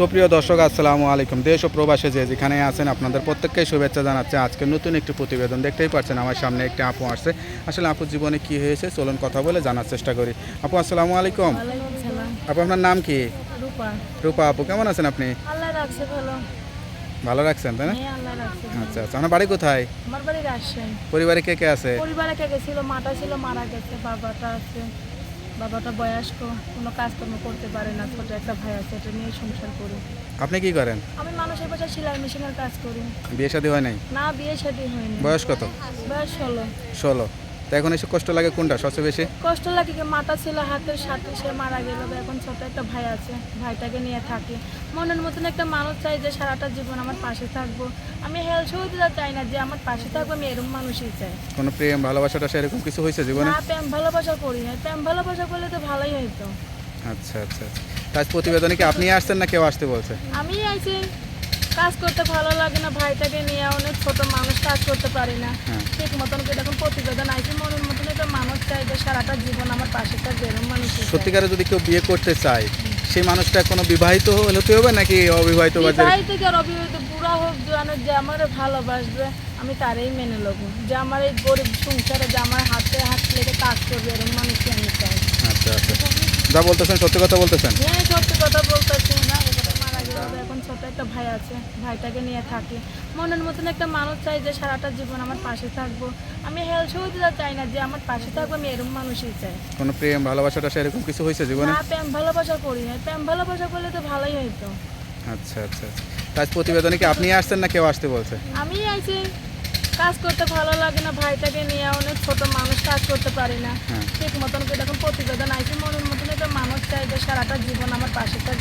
সুপ্রিয় দর্শক আসসালামু আলাইকুম। দেশ ও প্রবাসে যে যেখানে আছেন আপনাদের প্রত্যেককে শুভেচ্ছা জানাচ্ছে। আজকে নতুন একটি প্রতিবেদন দেখতেই পাচ্ছেন আমার সামনে একটি আপু আসছে। আসলে আপুর জীবনে কি হয়েছে চলুন কথা বলে জানার চেষ্টা করি। আপু আসসালামু আলাইকুম। আপু আপনার নাম কি? রূপা। রূপা আপু কেমন আছেন আপনি? ভালো। ভালো রাখছেন তাই না? হ্যাঁ আচ্ছা আচ্ছা আপনার বাড়ি কোথায়? আমার বাড়ি রাজশাহী। পরিবারে কে কে আছে? পরিবারে কে গেছিল মাটা ছিল মারা গেছে বাবাটা আছে। বাবাটা বয়স্ক কোনো কাজকর্ম করতে পারে না ছোট একটা ভাই আছে এটা নিয়ে সংসার করি। আপনি কি করেন? আমি মানুষের পাশে সেলাই মেশিনের কাজ করি। বিয়ে শাদী হয় নাই? না বিয়ে শাদী হয়নি। বয়স কত? বয়স ষোলো। ষোলো। তো এখন এসে কষ্ট লাগে কোনটা সবচেয়ে বেশি? কষ্ট লাগে কি মাটা ছিল হাতের সাথে সে মারা গেল। এখন ছোট একটা ভাই আছে ভাইটাকে নিয়ে থাকি। মনের মতন একটা মানুষ চাই যে সারাটা জীবন আমার পাশে থাকব। আমি হেল দিতে চাই না যে আমার পাশে থাকব আমি এরকম মানুষই চাই। কোনো প্রেম ভালোবাসাটা সেরকম কিছু হয়েছে জীবনে? না প্রেম ভালোবাসা করি না প্রেম ভালোবাসা করলে তো ভালোই হইতো। আচ্ছা আচ্ছা আচ্ছা। তাজ প্রতিবেদনে কি আপনি আসছেন না কেউ আসতে বলছে? আমি আইছি। কাজ করতে ভালো লাগে না ভাইটাকে নিয়ে অনেক ছোট মানুষ কাজ করতে পারি না। হ্যাঁ। ঠিক মতন করে এখন প্রতিবেদন আইছি মানুষ সারাটা জীবন আমার পাশে থাকবে এরকম মানুষ সত্যিকারে যদি কেউ বিয়ে করতে চায় সেই মানুষটা কোনো বিবাহিত হতে হবে নাকি অবিবাহিত বা বিবাহিত থেকে আর অবিবাহিত? বুড়া হোক জানো যে আমার ভালোবাসবে আমি তারই মেনে নেব। যে আমার এই গরিব সংসারে যে আমার হাতে হাত লেগে কাজ করবে এরকম মানুষকে আমি চাই। আচ্ছা আচ্ছা। যা বলতেছেন সত্যি কথা বলতেছেন? হ্যাঁ সত্যি কথা বলতেছি না এটা মারা গেল এখন ছোট একটা ভাই আছে ভাইটাকে নিয়ে থাকি। মনের মতন একটা মানুষ চাই যে সারাটা জীবন আমার পাশে থাকব। আমি হেল দিতে চাই না যে আমার পাশে থাকব আমি এরকম মানুষই চাই। কোনো প্রেম ভালোবাসাটা সেরকম কিছু হয়েছে জীবনে? না প্রেম ভালোবাসা করি না প্রেম ভালোবাসা করলে তো ভালোই হইতো। আচ্ছা আচ্ছা আচ্ছা। তাজ প্রতিবেদনে কি আপনি আসছেন না কেউ আসতে বলছে? আমি আইছি। কাজ করতে ভালো লাগে না ভাইটাকে নিয়ে অনেক ছোট মানুষ কাজ করতে পারি না। হ্যাঁ। ঠিক মতন করে এখন প্রতিবেদন আইছি মনের মতন একটা মানুষ চাই যে সারাটা জীবন আমার পাশে থাকবে।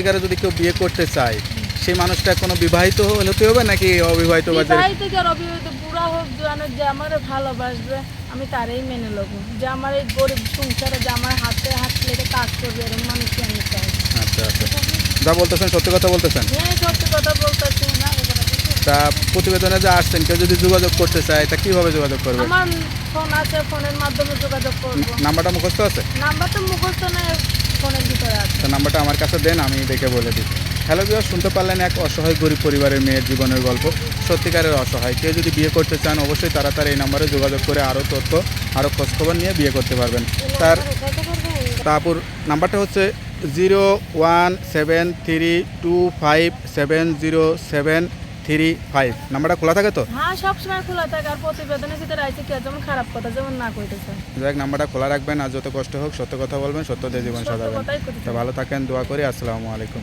সত্যিকারে যদি কেউ বিয়ে করতে চায় সেই মানুষটা কোনো বিবাহিত হতে হবে নাকি অবিবাহিত বা বিবাহিত অবিবাহিত? বুড়া হোক জানো যে আমার ভালোবাসবে আমি তারই মেনে নেব যে আমার এই গরিব সংসারে যে আমার হাতে হাত লেগে কাজ করবে এরকম মানুষকে আমি চাই। আচ্ছা আচ্ছা। যা বলতেছেন সত্যি কথা বলতেছেন? হ্যাঁ সত্যি কথা বলতেছি। না। তা প্রতিবেদনে যে আসছেন কেউ যদি যোগাযোগ করতে চায় তা কীভাবে যোগাযোগ করবে? আমার ফোন আছে ফোনের মাধ্যমে যোগাযোগ করব। নাম্বারটা মুখস্থ আছে? নাম্বার তো মুখস্থ নেই তো নাম্বারটা আমার কাছে দেন, আমি দেখে বলে দিই। হ্যালো বিবাহ শুনতে পারলেন এক অসহায় গরিব পরিবারের মেয়ের জীবনের গল্প? সত্যিকারের অসহায়। কেউ যদি বিয়ে করতে চান, অবশ্যই তারা তার এই নাম্বারে যোগাযোগ করে আরও তথ্য আরও খোঁজখবর নিয়ে বিয়ে করতে পারবেন। তার তারপর নাম্বারটা হচ্ছে zero one seven three two five seven zero seven three five নাম্বারটা খোলা থাকে তো? হ্যাঁ খোলা থাকে আর প্রতিবেদনের ভিতরে আছে কেউ যেমন খারাপ কথা যেমন না কইতেছে। যাক নাম্বারটা খোলা রাখবেন আর যত কষ্ট হোক সত্য কথা বলবেন সত্য দিয়ে জীবন সাজাবেন। তো ভালো থাকেন দোয়া করি আসসালামু আলাইকুম।